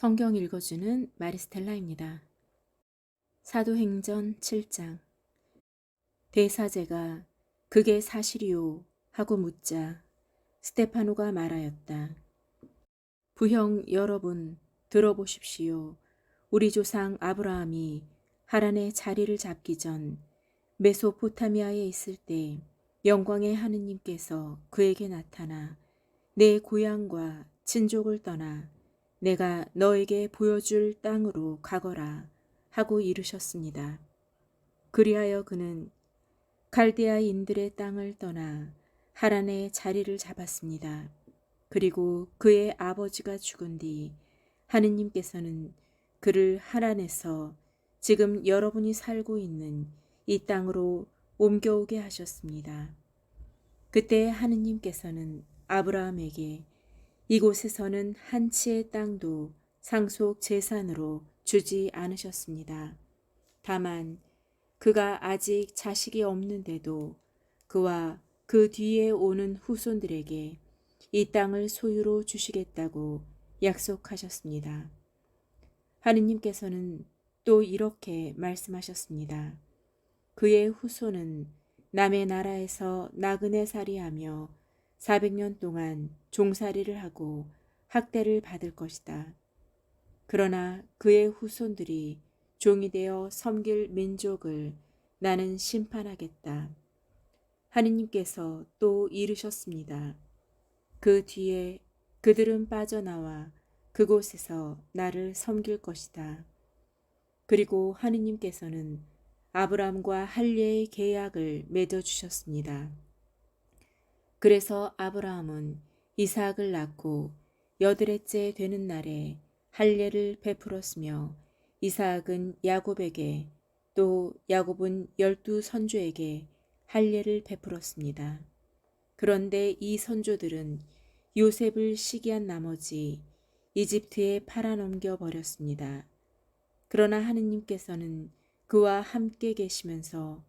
성경 읽어주는 마리스텔라입니다. 사도행전 7장 대사제가 그게 사실이요 하고 묻자 스테파노가 말하였다. 부형 여러분 들어보십시오. 우리 조상 아브라함이 하란의 자리를 잡기 전 메소포타미아에 있을 때 영광의 하느님께서 그에게 나타나 내 고향과 친족을 떠나 내가 너에게 보여줄 땅으로 가거라 하고 이르셨습니다. 그리하여 그는 갈대아인들의 땅을 떠나 하란의 자리를 잡았습니다. 그리고 그의 아버지가 죽은 뒤 하느님께서는 그를 하란에서 지금 여러분이 살고 있는 이 땅으로 옮겨오게 하셨습니다. 그때 하느님께서는 아브라함에게 이곳에서는 한 치의 땅도 상속 재산으로 주지 않으셨습니다. 다만 그가 아직 자식이 없는데도 그와 그 뒤에 오는 후손들에게 이 땅을 소유로 주시겠다고 약속하셨습니다. 하느님께서는 또 이렇게 말씀하셨습니다. 그의 후손은 남의 나라에서 나그네 살이하며 400년 동안 종살이를 하고 학대를 받을 것이다. 그러나 그의 후손들이 종이 되어 섬길 민족을 나는 심판하겠다. 하느님께서 또 이르셨습니다. 그 뒤에 그들은 빠져나와 그곳에서 나를 섬길 것이다. 그리고 하느님께서는 아브람과 할례의 계약을 맺어 주셨습니다. 그래서 아브라함은 이삭을 낳고 여드레째 되는 날에 할례를 베풀었으며 이삭은 야곱에게 또 야곱은 열두 선조에게 할례를 베풀었습니다. 그런데 이 선조들은 요셉을 시기한 나머지 이집트에 팔아넘겨 버렸습니다. 그러나 하느님께서는 그와 함께 계시면서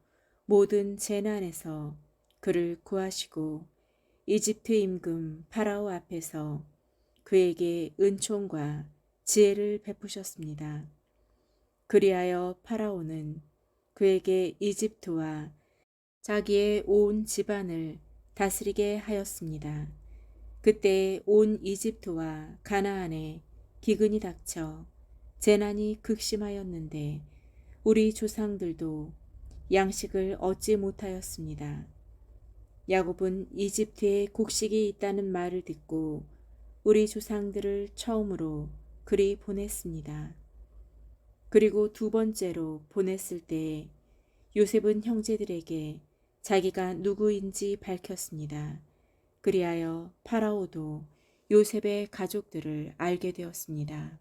모든 재난에서 그를 구하시고 이집트 임금 파라오 앞에서 그에게 은총과 지혜를 베푸셨습니다. 그리하여 파라오는 그에게 이집트와 자기의 온 집안을 다스리게 하였습니다. 그때 온 이집트와 가나안에 기근이 닥쳐 재난이 극심하였는데 우리 조상들도 양식을 얻지 못하였습니다. 야곱은 이집트에 곡식이 있다는 말을 듣고 우리 조상들을 처음으로 그리 보냈습니다. 그리고 두 번째로 보냈을 때 요셉은 형제들에게 자기가 누구인지 밝혔습니다. 그리하여 파라오도 요셉의 가족들을 알게 되었습니다.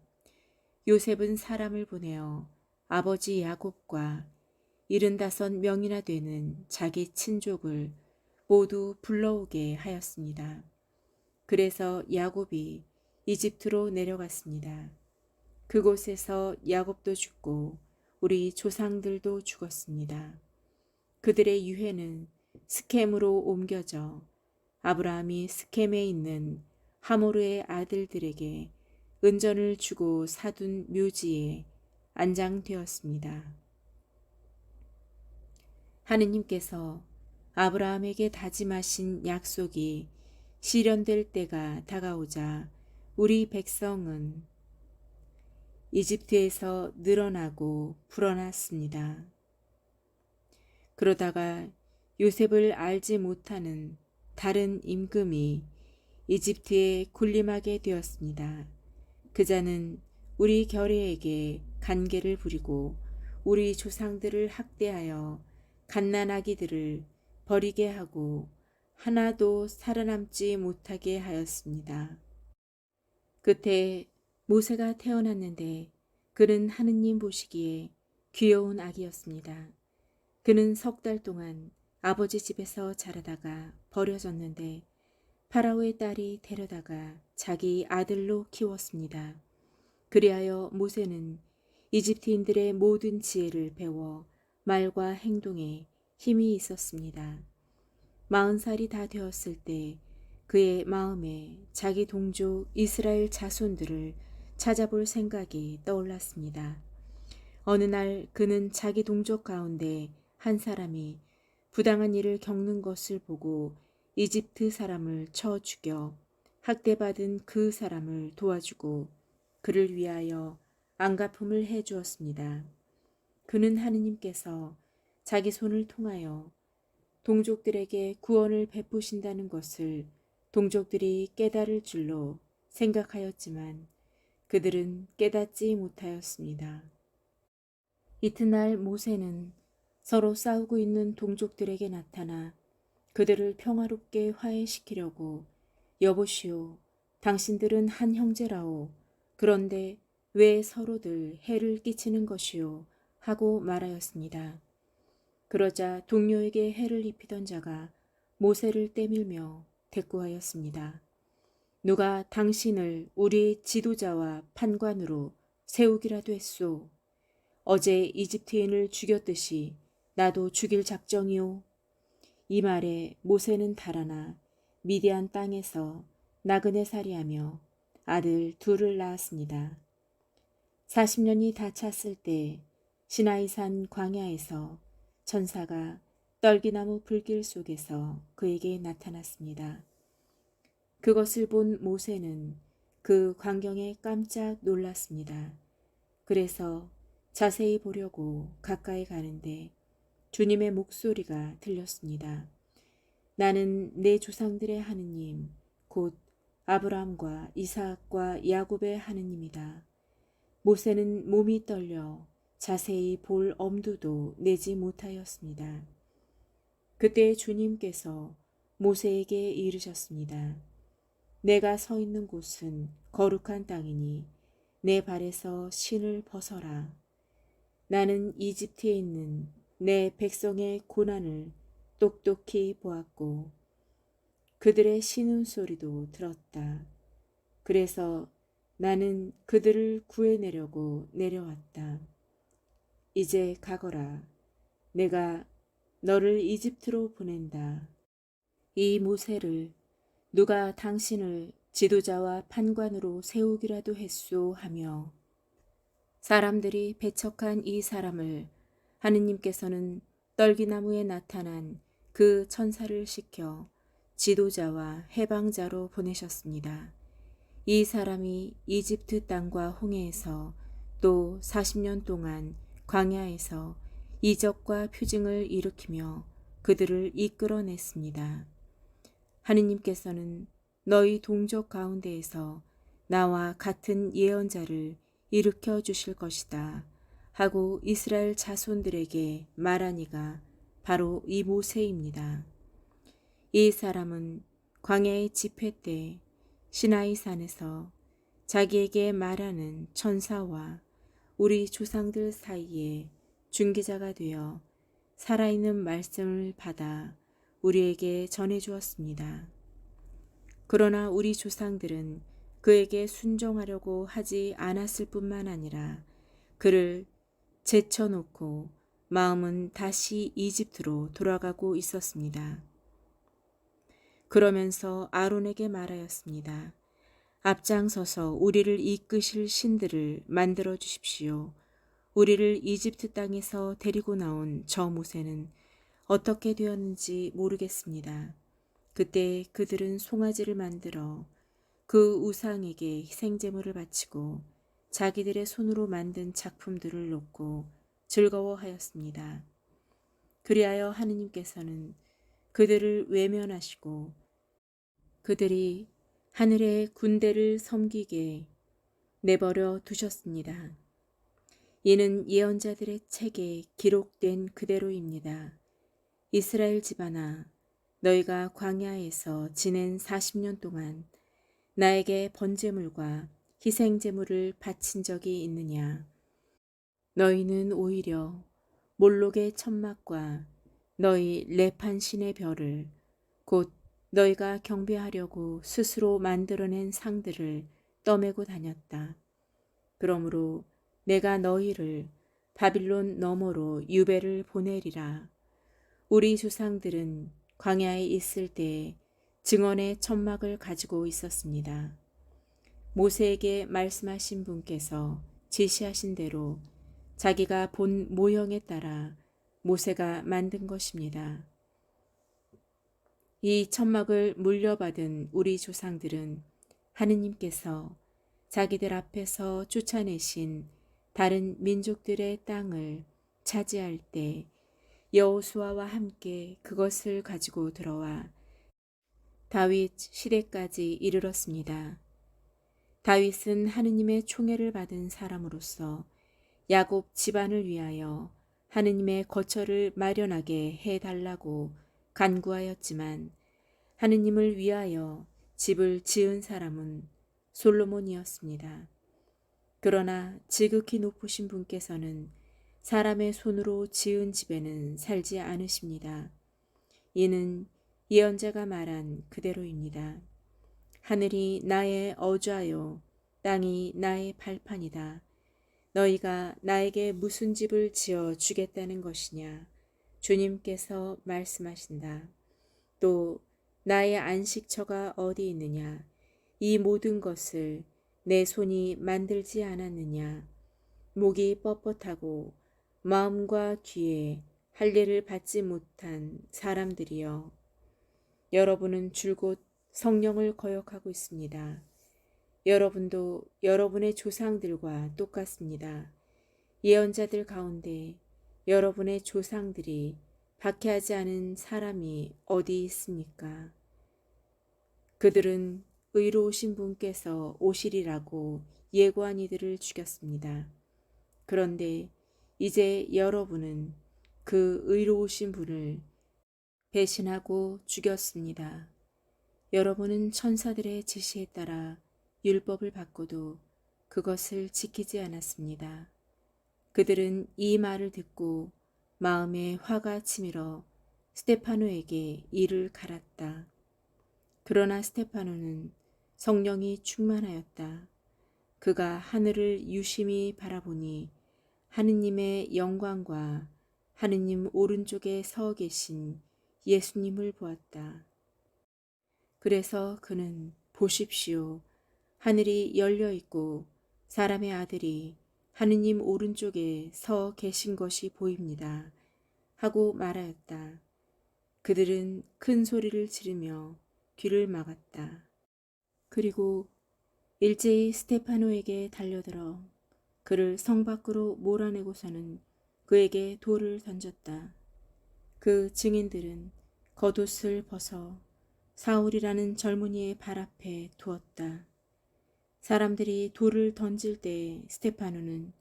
요셉은 사람을 보내어 아버지 야곱과 일흔다섯 명이나 되는 자기 친족을 모두 불러오게 하였습니다. 그래서 야곱이 이집트로 내려갔습니다. 그곳에서 야곱도 죽고 우리 조상들도 죽었습니다. 그들의 유해는 스켐으로 옮겨져 아브라함이 스켐에 있는 하모르의 아들들에게 은전을 주고 사둔 묘지에 안장되었습니다. 하느님께서 아브라함에게 다짐하신 약속이 실현될 때가 다가오자 우리 백성은 이집트에서 늘어나고 불어났습니다. 그러다가 요셉을 알지 못하는 다른 임금이 이집트에 군림하게 되었습니다. 그자는 우리 결의에게 간계를 부리고 우리 조상들을 학대하여 갓난아기들을 버리게 하고 하나도 살아남지 못하게 하였습니다. 그때 모세가 태어났는데 그는 하느님 보시기에 귀여운 아기였습니다. 그는 석 달 동안 아버지 집에서 자라다가 버려졌는데 파라오의 딸이 데려다가 자기 아들로 키웠습니다. 그리하여 모세는 이집트인들의 모든 지혜를 배워 말과 행동에 힘이 있었습니다. 마흔 살이 다 되었을 때 그의 마음에 자기 동족 이스라엘 자손들을 찾아볼 생각이 떠올랐습니다. 어느 날 그는 자기 동족 가운데 한 사람이 부당한 일을 겪는 것을 보고 이집트 사람을 쳐 죽여 학대받은 그 사람을 도와주고 그를 위하여 안가품을 해 주었습니다. 그는 하느님께서 자기 손을 통하여 동족들에게 구원을 베푸신다는 것을 동족들이 깨달을 줄로 생각하였지만 그들은 깨닫지 못하였습니다. 이튿날 모세는 서로 싸우고 있는 동족들에게 나타나 그들을 평화롭게 화해시키려고 여보시오, 당신들은 한 형제라오. 그런데 왜 서로들 해를 끼치는 것이오? 하고 말하였습니다. 그러자 동료에게 해를 입히던 자가 모세를 떼밀며 대꾸하였습니다. 누가 당신을 우리 지도자와 판관으로 세우기라도 했소. 어제 이집트인을 죽였듯이 나도 죽일 작정이오. 이 말에 모세는 달아나 미디안 땅에서 나그네 살이하며 아들 둘을 낳았습니다. 40년이 다 찼을 때 시나이산 광야에서 천사가 떨기나무 불길 속에서 그에게 나타났습니다. 그것을 본 모세는 그 광경에 깜짝 놀랐습니다. 그래서 자세히 보려고 가까이 가는데 주님의 목소리가 들렸습니다. 나는 내 조상들의 하느님, 곧 아브라함과 이삭과 야곱의 하느님이다. 모세는 몸이 떨려 자세히 볼 엄두도 내지 못하였습니다. 그때 주님께서 모세에게 이르셨습니다. 내가 서 있는 곳은 거룩한 땅이니 내 발에서 신을 벗어라. 나는 이집트에 있는 내 백성의 고난을 똑똑히 보았고 그들의 신음 소리도 들었다. 그래서 나는 그들을 구해내려고 내려왔다. 이제 가거라. 내가 너를 이집트로 보낸다. 이 모세를 누가 당신을 지도자와 판관으로 세우기라도 했소 하며 사람들이 배척한 이 사람을 하느님께서는 떨기나무에 나타난 그 천사를 시켜 지도자와 해방자로 보내셨습니다. 이 사람이 이집트 땅과 홍해에서 또 40년 동안 광야에서 이적과 표징을 일으키며 그들을 이끌어냈습니다. 하느님께서는 너희 동족 가운데에서 나와 같은 예언자를 일으켜 주실 것이다. 하고 이스라엘 자손들에게 말하니가 바로 이 모세입니다. 이 사람은 광야의 집회 때 시나이 산에서 자기에게 말하는 천사와 우리 조상들 사이에 중개자가 되어 살아있는 말씀을 받아 우리에게 전해 주었습니다. 그러나 우리 조상들은 그에게 순종하려고 하지 않았을 뿐만 아니라 그를 제쳐놓고 마음은 다시 이집트로 돌아가고 있었습니다. 그러면서 아론에게 말하였습니다. 앞장서서 우리를 이끄실 신들을 만들어 주십시오. 우리를 이집트 땅에서 데리고 나온 저 모세는 어떻게 되었는지 모르겠습니다. 그때 그들은 송아지를 만들어 그 우상에게 희생제물을 바치고 자기들의 손으로 만든 작품들을 놓고 즐거워하였습니다. 그리하여 하느님께서는 그들을 외면하시고 그들이 하늘의 군대를 섬기게 내버려 두셨습니다. 이는 예언자들의 책에 기록된 그대로입니다. 이스라엘 집안아, 너희가 광야에서 지낸 40년 동안 나에게 번제물과 희생제물을 바친 적이 있느냐? 너희는 오히려 몰록의 천막과 너희 레판 신의 별을 곧 너희가 경배하려고 스스로 만들어낸 상들을 떠매고 다녔다. 그러므로 내가 너희를 바빌론 너머로 유배를 보내리라. 우리 조상들은 광야에 있을 때 증언의 천막을 가지고 있었습니다. 모세에게 말씀하신 분께서 지시하신 대로 자기가 본 모형에 따라 모세가 만든 것입니다. 이 천막을 물려받은 우리 조상들은 하느님께서 자기들 앞에서 쫓아내신 다른 민족들의 땅을 차지할 때 여호수아와 함께 그것을 가지고 들어와 다윗 시대까지 이르렀습니다. 다윗은 하느님의 총애를 받은 사람으로서 야곱 집안을 위하여 하느님의 거처를 마련하게 해 달라고 간구하였지만 하느님을 위하여 집을 지은 사람은 솔로몬이었습니다. 그러나 지극히 높으신 분께서는 사람의 손으로 지은 집에는 살지 않으십니다. 이는 예언자가 말한 그대로입니다. 하늘이 나의 어좌요, 땅이 나의 발판이다. 너희가 나에게 무슨 집을 지어 주겠다는 것이냐? 주님께서 말씀하신다. 또 나의 안식처가 어디 있느냐? 이 모든 것을 내 손이 만들지 않았느냐? 목이 뻣뻣하고 마음과 귀에 할례를 받지 못한 사람들이여. 여러분은 줄곧 성령을 거역하고 있습니다. 여러분도 여러분의 조상들과 똑같습니다. 예언자들 가운데 여러분의 조상들이 박해하지 않은 사람이 어디 있습니까? 그들은 의로우신 분께서 오시리라고 예고한 이들을 죽였습니다. 그런데 이제 여러분은 그 의로우신 분을 배신하고 죽였습니다. 여러분은 천사들의 지시에 따라 율법을 받고도 그것을 지키지 않았습니다. 그들은 이 말을 듣고 마음에 화가 치밀어 스테파노에게 이를 갈았다. 그러나 스테파노는 성령이 충만하였다. 그가 하늘을 유심히 바라보니 하느님의 영광과 하느님 오른쪽에 서 계신 예수님을 보았다. 그래서 그는 보십시오. 하늘이 열려 있고 사람의 아들이 하느님 오른쪽에 서 계신 것이 보입니다. 하고 말하였다. 그들은 큰 소리를 지르며 귀를 막았다. 그리고 일제히 스테파노에게 달려들어 그를 성 밖으로 몰아내고서는 그에게 돌을 던졌다. 그 증인들은 겉옷을 벗어 사울이라는 젊은이의 발 앞에 두었다. 사람들이 돌을 던질 때 스테파노는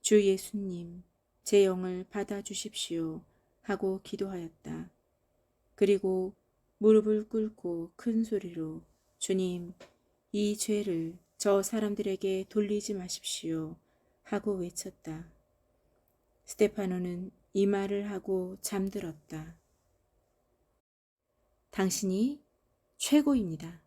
주 예수님, 제 영을 받아 주십시오 하고 기도하였다. 그리고 무릎을 꿇고 큰 소리로 주님, 이 죄를 저 사람들에게 돌리지 마십시오 하고 외쳤다. 스테파노는 이 말을 하고 잠들었다. 당신이 최고입니다.